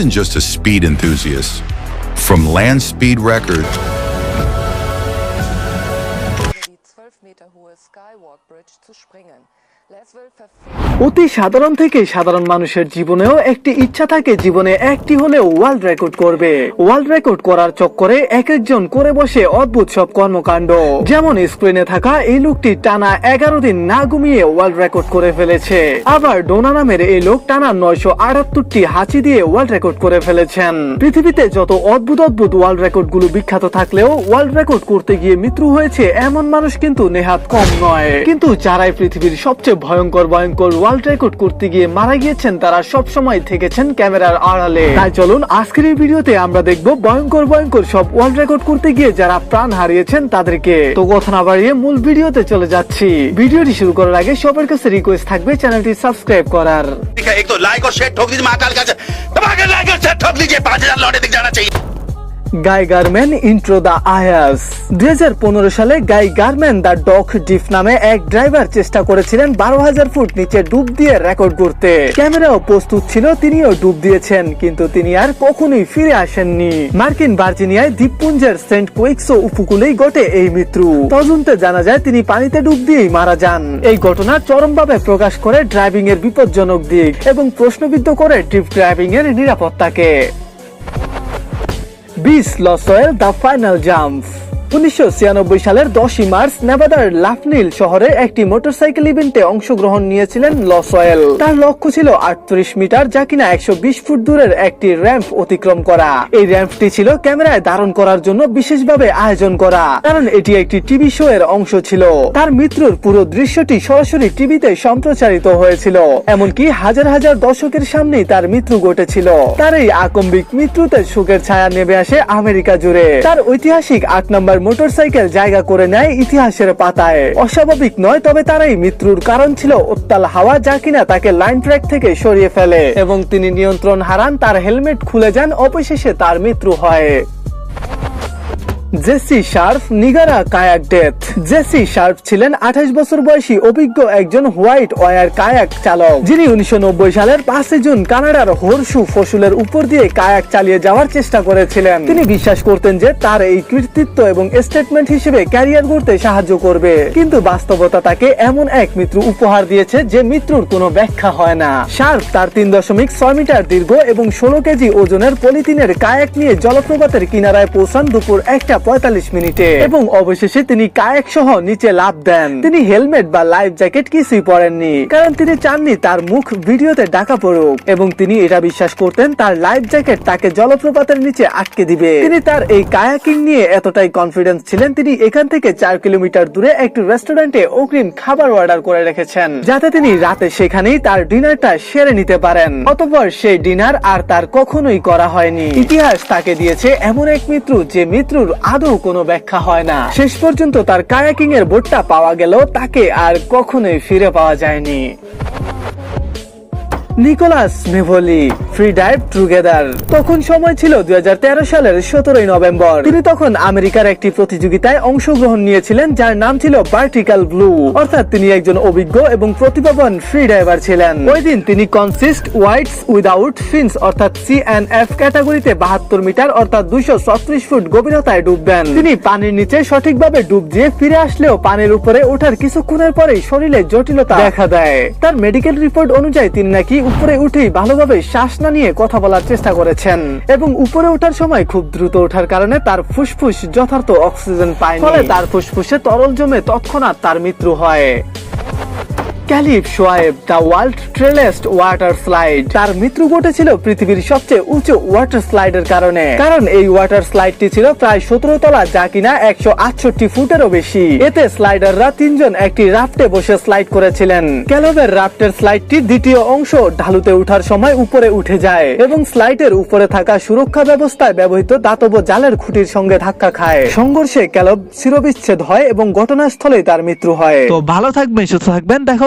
than just a speed enthusiast. From Land Speed Records die 12 Meter hohe Skywalk Bridge zu springen. Les will verfehlen. অতি সাধারণ থেকে সাধারণ মানুষের জীবনেও একটি ইচ্ছা থাকে জীবনে একটি হলেও ওয়ার্ল্ড রেকর্ড করবে ওয়ার্ল্ড রেকর্ড করার চক্করে এক একজন করে বসে অদ্ভুত সব কর্মকাণ্ড যেমন স্ক্রিনে থাকা এই লোকটি টানা এগারো দিন না ঘুমিয়ে ওয়ার্ল্ড রেকর্ড করে ফেলেছে আবার ডোনা নামের এই লোক টানা নয়শো আটাত্তরটি হাঁচি দিয়ে ওয়ার্ল্ড রেকর্ড করে ফেলেছেন পৃথিবীতে যত অদ্ভুত অদ্ভুত ওয়ার্ল্ড রেকর্ডগুলো বিখ্যাত থাকলেও ওয়ার্ল্ড রেকর্ড করতে গিয়ে মৃত্যু হয়েছে এমন মানুষ কিন্তু নেহাত কম নয় কিন্তু যারাই পৃথিবীর সবচেয়ে ভয়ঙ্কর ভয়ঙ্কর ওয়ার্ল্ড রেকর্ড করতে গিয়ে মারা গিয়েছেন তারা সব সময় থেকেছেন ক্যামেরার আড়ালে তাই চলুন আজকের এই ভিডিওতে আমরা দেখব ভয়ঙ্কর ভয়ঙ্কর সব ওয়ার্ল্ড রেকর্ড করতে গিয়ে যারা প্রাণ হারিয়েছেন তাদেরকে তো কথা না বাড়িয়ে মূল ভিডিওতে চলে যাচ্ছি ভিডিওটি শুরু করার আগে সবার কাছে রিকোয়েস্ট থাকবে চ্যানেলটি সাবস্ক্রাইব করার ठीक है एक तो लाइक और शेयर ठोक दीजिए महाकाल का दबा के लाइक और शेयर ठोक दीजिए पांच हजार लौटे दिख जाना चाहिए গাই গার্মেন ইন্ট্রো দা আয়াস দুই সালে গাই গার্মেন দা ডক ডিফ নামে এক ড্রাইভার চেষ্টা করেছিলেন বারো হাজার ফুট নিচে ডুব দিয়ে রেকর্ড করতে ক্যামেরাও প্রস্তুত ছিল, তিনিও ডুব দিয়েছেন, কিন্তু তিনি আর কখনোই ফিরে আসেননি। মার্কিন ভার্জিনিয়ায় দ্বীপপুঞ্জের সেন্ট কুইক্সো উপকূলেই ঘটে এই মৃত্যু। তদন্তে জানা যায়, তিনি পানিতে ডুব দিয়েই মারা যান। এই ঘটনা চরমভাবে প্রকাশ করে ড্রাইভিং এর বিপজ্জনক দিক এবং প্রশ্নবিদ্ধ করে ড্রিফ ড্রাইভিং এর নিরাপত্তাকে। বিস লসয়েল দ্য ফাইনাল জাম্প উনিশশো সালের দশই মার্চ নেভাদার লাফনিল শহরে একটি মোটরসাইকেল ইভেন্টে অংশগ্রহণ নিয়েছিলেন লসয়েল তার লক্ষ্য ছিল আটত্রিশ মিটার, যা কিনা একশো বিশ ফুট দূরের একটি র্যাম্প অতিক্রম করা। এই র্যাম্পটি ছিল ক্যামেরায় ধারণ করার জন্য বিশেষভাবে আয়োজন করা, কারণ এটি একটি টিভি শো এর অংশ ছিল। তার মৃত্যুর পুরো দৃশ্যটি সরাসরি টিভিতে সম্প্রচারিত হয়েছিল, এমনকি হাজার হাজার দর্শকের সামনেই তার মৃত্যু ঘটেছিল। তার এই আকম্বিক মৃত্যুতে শোকের ছায়া নেমে আসে আমেরিকা জুড়ে। তার ঐতিহাসিক আট নম্বর মোটরসাইকেল জায়গা করে নেয় ইতিহাসের পাতায়। অস্বাভাবিক নয়, তবে তারাই মৃত্যুর কারণ ছিল উত্তাল হাওয়া যা কিনা তাকে লাইন ট্র্যাক থেকে সরিয়ে ফেলে। এবং তিনি নিয়ন্ত্রণ হারান, তার হেলমেট খুলে যান, অবশেষে তার মৃত্যু হয়। Jessie Sharp Niagara kayak death. Jessie Sharp ছিলেন আঠাশ বছর বয়সী অভিজ্ঞ একজন হোয়াইট ওয়ার কায়াক চালক। যিনি উনিশশো সালের পাঁচই জুন কানাডার হোরসু ফসলের উপর দিয়ে কায়াক চালিয়ে যাওয়ার চেষ্টা করেছিলেন। তিনি বিশ্বাস করতেন যে তার এই কৃতিত্ব এবং স্টেটমেন্ট হিসেবে ক্যারিয়ার গড়তে সাহায্য করবে। কিন্তু বাস্তবতা তাকে এমন এক মৃত্যু উপহার দিয়েছে যে মৃত্যুর কোনো ব্যাখ্যা হয় না। শার্ফ তার তিন দশমিক ছয় মিটার দীর্ঘ এবং ষোলো কেজি ওজনের পলিথিনের কায়াক নিয়ে জলপ্রপাতের কিনারায় পৌঁছান দুপুর একটা পঁয়তাল্লিশ মিনিটে। এবং অবশেষে তিনি কায়াক সহ নিচে লাভ দেন। তিনি হেলমেট বা লাইফ জ্যাকেট কিছুই পরেননি, কারণ তিনি চাননি তার মুখ ভিডিওতে ডাকা পড়ুক। এবং তিনি এটা বিশ্বাস করতেন তার লাইফ জ্যাকেট তাকে জলপ্রপাতের নিচে আটকে দিবে। তিনি তার এই কায়াকিং নিয়ে এতটাই কনফিডেন্স ছিলেন তিনি এখান থেকে চার কিলোমিটার দূরে একটি রেস্টুরেন্টে অগ্রিম খাবার অর্ডার করে রেখেছেন, যাতে তিনি রাতে সেখানেই তার ডিনারটা সেরে নিতে পারেন। অতঃপর সেই ডিনার আর তার কখনোই করা হয়নি। ইতিহাস তাকে দিয়েছে এমন এক মিত্র যে মৃত্যুর আদৌ কোনো ব্যাখ্যা হয় না। শেষ পর্যন্ত তার কায়াকিং এর বোটটা পাওয়া গেল তাকে আর কখনোই ফিরে পাওয়া যায়নি। Nicholas Mevoli. Free dive together. তখন সময় ছিল দুই হাজার তেরো সালের সতেরোই নভেম্বর। তিনি তখন আমেরিকার একটি প্রতিযোগিতায় অংশগ্রহণ নিয়েছিলেন, যার নাম ছিল ভার্টিক্যাল ব্লু অর্থাৎ তিনি একজন অভিজ্ঞ এবং প্রতিভাবান ফ্রি ডাইভার ছিলেন। ওই দিন তিনি কনসিস্ট হোয়াইটস উইদাউট ফিন্স অর্থাৎ সি এন এফ ক্যাটাগরিতে বাহাত্তর মিটার, অর্থাৎ দুইশো ছত্রিশ ফুট গভীরতায় ডুব দেন তিনি পানির নিচে সঠিকভাবে ডুব দিয়ে ফিরে আসলেও পানির উপরে ওঠার কিছুক্ষণের পরেই শরীরে জটিলতা দেখা দেয়। তার মেডিকেল রিপোর্ট অনুযায়ী তিনি নাকি উপরে উঠেই ভালোভাবে শ্বাস না নিয়ে কথা বলার চেষ্টা করেছেন। এবং উপরে ওঠার সময় খুব দ্রুত ওঠার কারণে তার ফুসফুস যথার্থ অক্সিজেন পায়নি। ফলে তার ফুসফুসে তরল জমে তৎক্ষণাৎ তার মৃত্যু হয়। Caleb Schwab the world tallest water slide. তার মৃত্যু ঘটেছিল পৃথিবীর সবচেয়ে উঁচু ওয়াটার স্লাইডের কারণে। কারণ এই ওয়াটার স্লাইডটি ছিল প্রায় সতেরো তলা, যা কিনা একশো আটষট্টি ফুটেরও বেশি। এতে স্লাইডাররা তিনজন একটি রাফটে বসে স্লাইড করেছিলেন। ক্যালোভের রাফটের স্লাইডটির দ্বিতীয় অংশ ঢালুতে ওঠার সময় উপরে উঠে যায় এবং স্লাইডের উপরে থাকা সুরক্ষা ব্যবস্থায় ব্যবহৃত দাতব জালের খুঁটির সঙ্গে ধাক্কা খায়। সংঘর্ষে ক্যালব শিরবিচ্ছেদ হয় এবং ঘটনাস্থলেই তার মৃত্যু হয়। তো ভালো থাকবেন, সুস্থ থাকবেন, দেখা